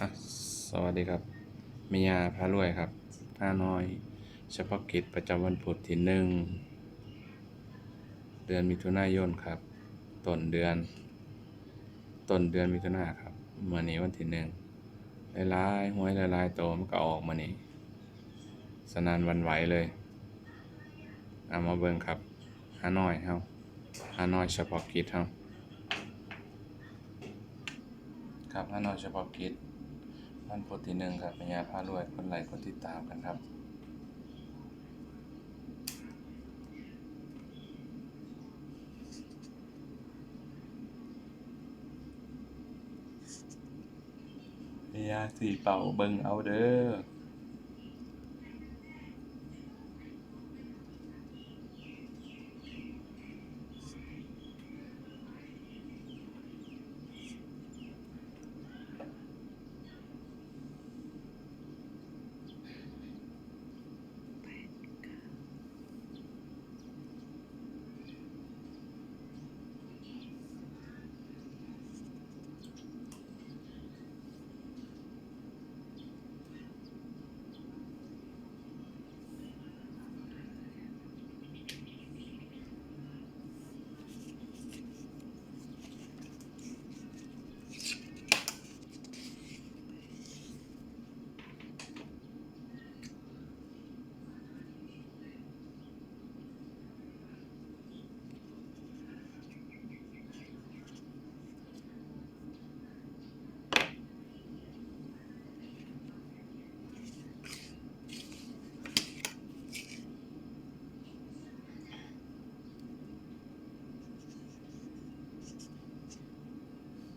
อะสวัสดีครับเมียาพารวยครับห้าน้อย เฉพาะกิจประจำวันพุธที่หนึ่ง เดือนมิถุนายนครับต้นเดือน ต้นเดือนมิถุนาครับเมื่อนี้วันที่หนึ่งหลายๆหวยหลายๆโตมันก็ออกมานี่สนานวันไหวเลยเอามาเบิ่งครับฮานอยเฮาฮานอยเฉพาะกิจเฮาครับฮานอยเฉพาะกิจ ท่านพุธที่หนึ่งครับปัญญาพารวยคนไหลค์คนติดตามกันครับพยาสีเป่าเบิงเอาเด้อ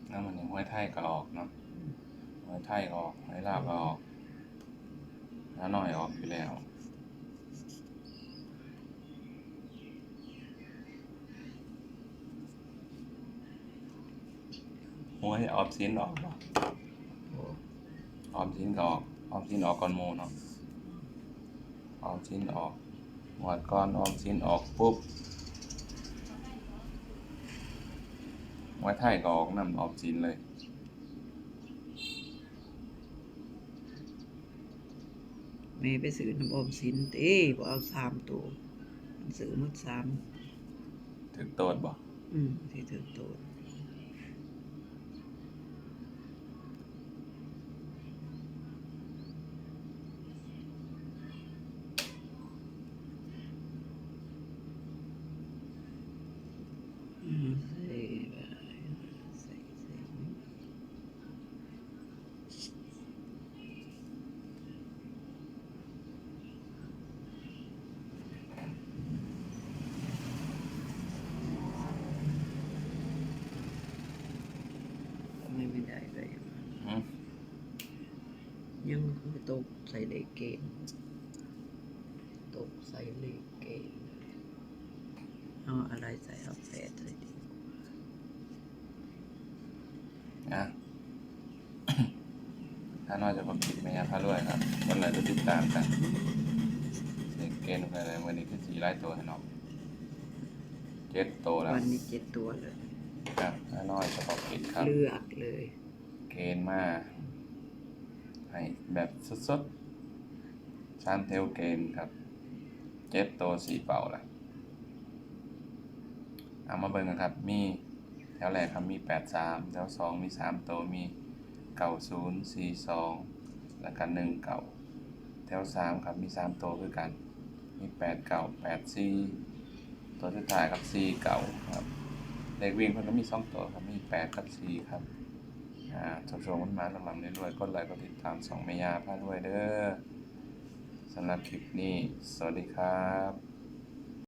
แล้วมันยังห้วยไทยก็ออกเนาะห้วยไทยก็ออกห้วยลาบก็ออกน้าน้อยออกอยู่แล้วห้วยออมสินออกบ่ออมสินก็ออกออมสินออกก่อนหมูเนาะออมสินออกหมวดก่อนออมสินออกปุ๊บ ห้วยไทยก็ออกนำออมสินเลยแม่ไปซื้อน้ำอมสินเต้บ่เอาสามตัวมันซื้อหมดสามถึงโตดบ่อืมที่ถึงตัว อืมใส่ไปใส่ใส่ทำไมไม่ได้ไป อืม ยังไม่ตกใส่เลขเกณฑ์ตกใส่เลขเกณฑ์เอาอะไรใส่เอาแปดใส่ดีนะถ้าน้อยจะประกิดไม่ยาพารวยครับวันไหนจะติดตามกันเด็กเกณฑ์อะไรวันนี้คือสี่ไล่ตัวให้น้องเจ็ดโตวแล้ววันนี้เจ็ดตัวเลยครับถ้าน้อยจะประกิดครับ เลือกเลย เกณฑ์มา ให้แบบสดๆชานเทลเกณฑ์ครับเจ็ดโตวสี่เป่าละเอามาเบิ่งกันครับ มีแถวแรกครับมีแปดสามแถวสองมีสามโตวมีเก้าศูนย์สี่สองแล้วก็หนึ่งเก้าแถวสามครับ มีสามโตวคือกัน มีแปดเก้าแปดสี่ตัวสุดท้ายครับสี่เก้าครับเลขวิ่งเพิ่นก็มีสองตัวครับ มีแปดกับสี่ครับ อ่าชมชมมันมาลำลำเรื่อยๆกดไลค์กดติดตามสองเมียาพาด้วยเด้อสำหรับคลิปนี้ สวัสดีครับ